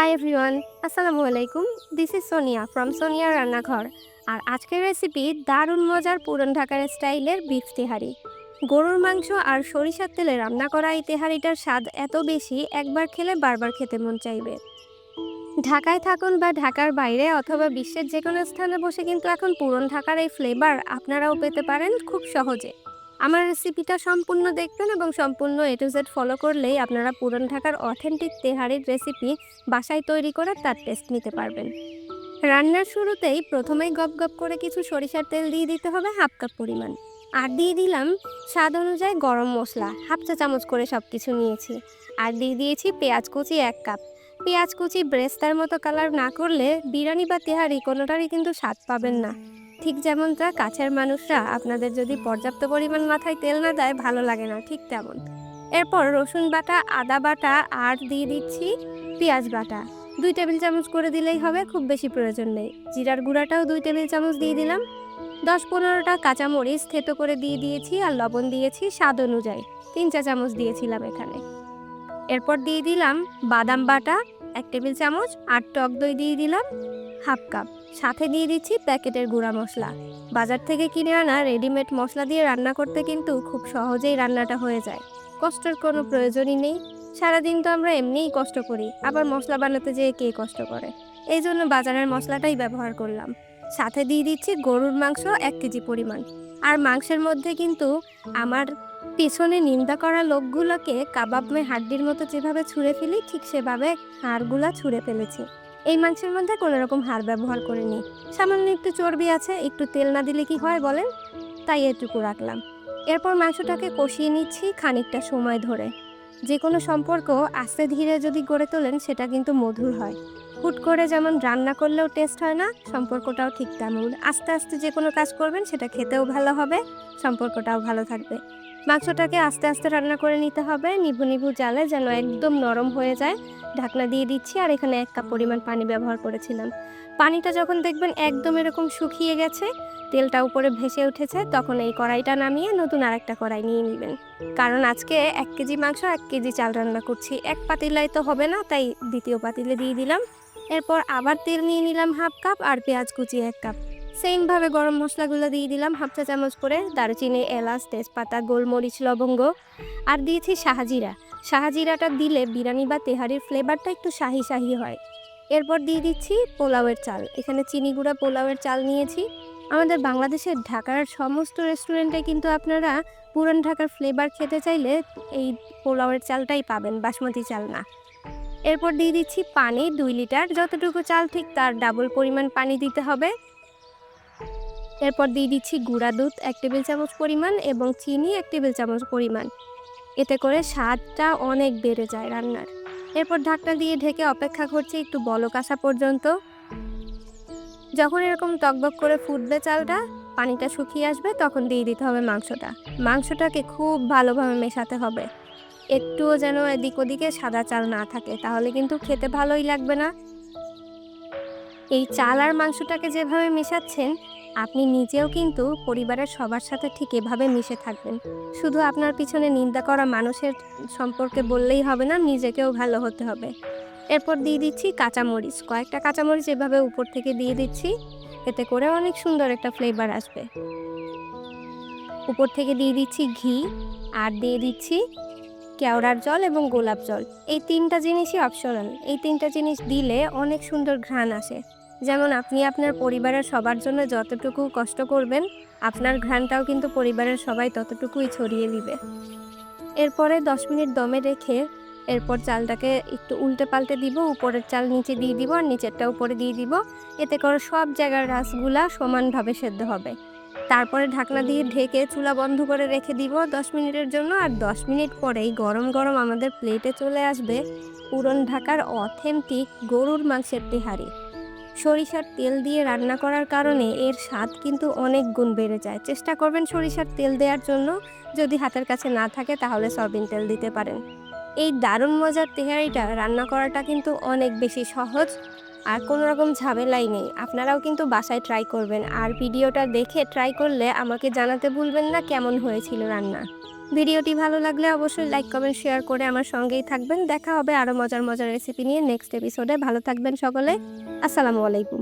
High everyone আসসালামু আলাইকুম। This is Sonia from Sonia Rannaghar আর আজকের রেসিপি দারুণ মজার পুরন ঢাকার স্টাইলের বিফ তেহারি। গরুর মাংস আর সরিষার তেলে রান্না করা এই তেহারিটার স্বাদ এত বেশি, একবার খেলে বারবার খেতে মন চাইবে। ঢাকায় থাকুন বা ঢাকার বাইরে অথবা বিশ্বের যে কোনো স্থানে বসে কিন্তু এখন পুরন ঢাকার এই ফ্লেভার আপনারাও পেতে পারেন খুব সহজে। আমার রেসিপিটা সম্পূর্ণ দেখবেন এবং সম্পূর্ণ এ টু জেড ফলো করলেই আপনারা পুরন ঢাকার অথেন্টিক তেহারির রেসিপি বাসায় তৈরি করে তার টেস্ট নিতে পারবেন। রান্নার শুরুতেই প্রথমেই গপ গপ করে কিছু সরিষার তেল দিয়ে দিতে হবে হাফ কাপ পরিমাণ। আর দিয়ে দিলাম স্বাদ অনুযায়ী গরম মশলা, হাফ চা চামচ করে সব কিছু নিয়েছি। আর দিয়ে দিয়েছি পেঁয়াজ কুচি এক কাপ। পেঁয়াজ কুচি ব্রেস্তার মতো কালার না করলে বিরিয়ানি বা তেহারি কোনোটারই কিন্তু স্বাদ পাবেন না। ঠিক যেমনটা কাছের মানুষরা আপনাদের যদি পর্যাপ্ত পরিমাণ মাথায় তেল না দেয়, ভালো লাগে না, ঠিক তেমন। এরপর রসুন বাটা, আদা বাটা, আর দিয়ে দিচ্ছি পেঁয়াজ বাটা। দুই টেবিল চামচ করে দিলেই হবে, খুব বেশি প্রয়োজন নেই। জিরার গুঁড়াটাও দুই টেবিল চামচ দিয়ে দিলাম। দশ পনেরোটা কাঁচামরিচ থেতো করে দিয়ে দিয়েছি আর লবণ দিয়েছি স্বাদ অনুযায়ী। তিন চা চামচ দিয়েছিলাম এখানে। এরপর দিয়ে দিলাম বাদাম বাটা এক টেবিল চামচ আর টক দই দিয়ে দিলাম, হাফ কাপ। সাথে দিয়ে দিচ্ছি প্যাকেটের গুঁড়া মশলা। বাজার থেকে কিনে আনা রেডিমেড মশলা দিয়ে রান্না করতে কিন্তু খুব সহজেই রান্নাটা হয়ে যায়। কষ্টের কোনো প্রয়োজনই নেই। সারাদিন তো আমরা এমনিই কষ্ট করি, আবার মশলা বানাতে যেয়ে কে কষ্ট করে? এই জন্য বাজারের মশলাটাই ব্যবহার করলাম। সাথে দিয়ে দিচ্ছি গরুর মাংস এক কেজি পরিমাণ। আর মাংসের মধ্যে কিন্তু আমার পেছনে নিন্দা করা লোকগুলোকে কাবাব মে হাড্ডির মতো যেভাবে ছুঁড়ে ফেলি, ঠিক সেভাবে হাড়গুলা ছুঁড়ে ফেলেছি। এই মাংসের মধ্যে কোনো রকম হাড় ব্যবহার করিনি। সামান্য একটু চর্বি আছে, একটু তেল না দিলে কি হয় বলেন? তাই এটুকু রাখলাম। এরপর মাংসটাকে কষিয়ে নিচ্ছি খানিকটা সময় ধরে। যে কোনো সম্পর্ক আস্তে ধীরে যদি গড়ে তোলেন, সেটা কিন্তু মধুর হয়। হুট করে যেমন রান্না করলেও টেস্ট হয় না, সম্পর্কটাও ঠিক তেমন। আস্তে আস্তে যে কোনো কাজ করবেন, সেটা খেতেও ভালো হবে, সম্পর্কটাও ভালো থাকবে। মাংসটাকে আস্তে আস্তে রান্না করে নিতে হবে। নিভু নিভু জালে যেন একদম নরম হয়ে যায়। ঢাকনা দিয়ে দিচ্ছি আর এখানে এক কাপ পরিমাণ পানি ব্যবহার করেছিলাম। পানিটা যখন দেখবেন একদম এরকম শুকিয়ে গেছে, তেলটা উপরে ভেসে উঠেছে, তখন এই কড়াইটা নামিয়ে নতুন আরেকটা কড়াই নিয়ে নেবেন। কারণ আজকে এক কেজি মাংস, এক কেজি চাল রান্না করছি। এক পাতিলাই তো হবে না, তাই দ্বিতীয় পাতিলে দিয়ে দিলাম। এরপর আবার তেল নিয়ে নিলাম হাফ কাপ আর পেঁয়াজ কুচি এক কাপ। সেমভাবে গরম মশলাগুলো দিয়ে দিলাম হাফ চা চামচ করে দারুচিনি, এলাচ, তেজপাতা, গোলমরিচ, লবঙ্গ আর দিয়েছি শাহজিরা। শাহজিরাটা দিলে বিরিয়ানি বা তেহারির ফ্লেভারটা একটু শাহি শাহি হয়। এরপর দিয়ে দিচ্ছি পোলাওয়ের চাল। এখানে চিনি গুঁড়া পোলাওয়ের চাল নিয়েছি। আমাদের বাংলাদেশের ঢাকার সমস্ত রেস্টুরেন্টে কিন্তু আপনারা পুরান ঢাকার ফ্লেভার খেতে চাইলে এই পোলাওয়ের চালটাই পাবেন, বাসমতি চাল না। এরপর দিয়ে দিচ্ছি পানি দুই লিটার। যতটুকু চাল ঠিক তার ডাবল পরিমাণ পানি দিতে হবে। এরপর দিয়ে দিচ্ছি গুঁড়া দুধ, এক টেবিল চামচ পরিমাণ এবং চিনি, এক টেবিল চামচ পরিমাণ। এতে করে স্বাদটা অনেক বেড়ে যায় রান্নার। এরপর ঢাকনা দিয়ে ঢেকে অপেক্ষা করছি একটু বলক আসা পর্যন্ত। যখন এরকম টকবক করে ফুটবে চালটা, পানিটা শুকিয়ে আসবে, তখন দিয়ে দিতে হবে মাংসটা। মাংসটাকে খুব ভালোভাবে মেশাতে হবে। একটুও যেন এদিক ওদিকে সাদা চাল না থাকে, তাহলে কিন্তু খেতে ভালোই লাগবে না। এই চাল আর মাংসটাকে যেভাবে মেশাচ্ছেন আপনি নিজেও কিন্তু পরিবারের সবার সাথে ঠিক এভাবে মিশে থাকবেন। শুধু আপনার পিছনে নিন্দা করা মানুষের সম্পর্কে বললেই হবে না, নিজেকেও ভালো হতে হবে। এরপর দিয়ে দিচ্ছি কাঁচামরিচ। কয়েকটা কাঁচামরিচ এভাবে উপর থেকে দিয়ে দিচ্ছি। এতে করে অনেক সুন্দর একটা ফ্লেভার আসবে। উপর থেকে দিয়ে দিচ্ছি ঘি আর দিয়ে দিচ্ছি কেওড়ার জল এবং গোলাপ জল। এই তিনটা জিনিসই অপশনাল এই তিনটা জিনিস দিলে অনেক সুন্দর ঘ্রাণ আসে। যেমন আপনি আপনার পরিবারের সবার জন্য যতটুকু কষ্ট করবেন, আপনার ঘ্রাণটাও কিন্তু পরিবারের সবাই ততটুকুই ছড়িয়ে দিবে। এরপরে দশ মিনিট দমে রেখে এরপর চালটাকে একটু উল্টে পাল্টে দিব, উপরের চাল নিচে দিয়ে দিব আর নিচেরটা উপরে দিয়ে দিব। এতে করে সব জায়গার রাসগুলা সমানভাবে সেদ্ধ হবে। তারপরে ঢাকনা দিয়ে ঢেকে চুলা বন্ধ করে রেখে দিব দশ মিনিটের জন্য আর দশ মিনিট পরেই গরম গরম আমাদের প্লেটে চলে আসবে পুরন ঢাকার অথেন্টিক গরুর মাংসের তেহারি। সরিষার তেল দিয়ে রান্না করার কারণে এর স্বাদ কিন্তু অনেক গুণ বেড়ে যায়। চেষ্টা করবেন সরিষার তেল দেওয়ার জন্য। যদি হাতের কাছে না থাকে তাহলে সয়াবিন তেল দিতে পারেন। এই দারুণ মজার তেহারিটা রান্না করাটা কিন্তু অনেক বেশি সহজ আর কোনো রকম ঝামেলাই নেই। আপনারাও কিন্তু বাসায় ট্রাই করবেন। আর ভিডিওটা দেখে ট্রাই করলে আমাকে জানাতে ভুলবেন না কেমন হয়েছিল রান্না। ভিডিওটি ভালো লাগলে অবশ্যই লাইক, কমেন্ট, শেয়ার করে আমার সঙ্গেই থাকবেন। দেখা হবে আরও মজার মজার রেসিপি নিয়ে নেক্সট এপিসোডে ভালো থাকবেন সকলে। আসসালামু আলাইকুম।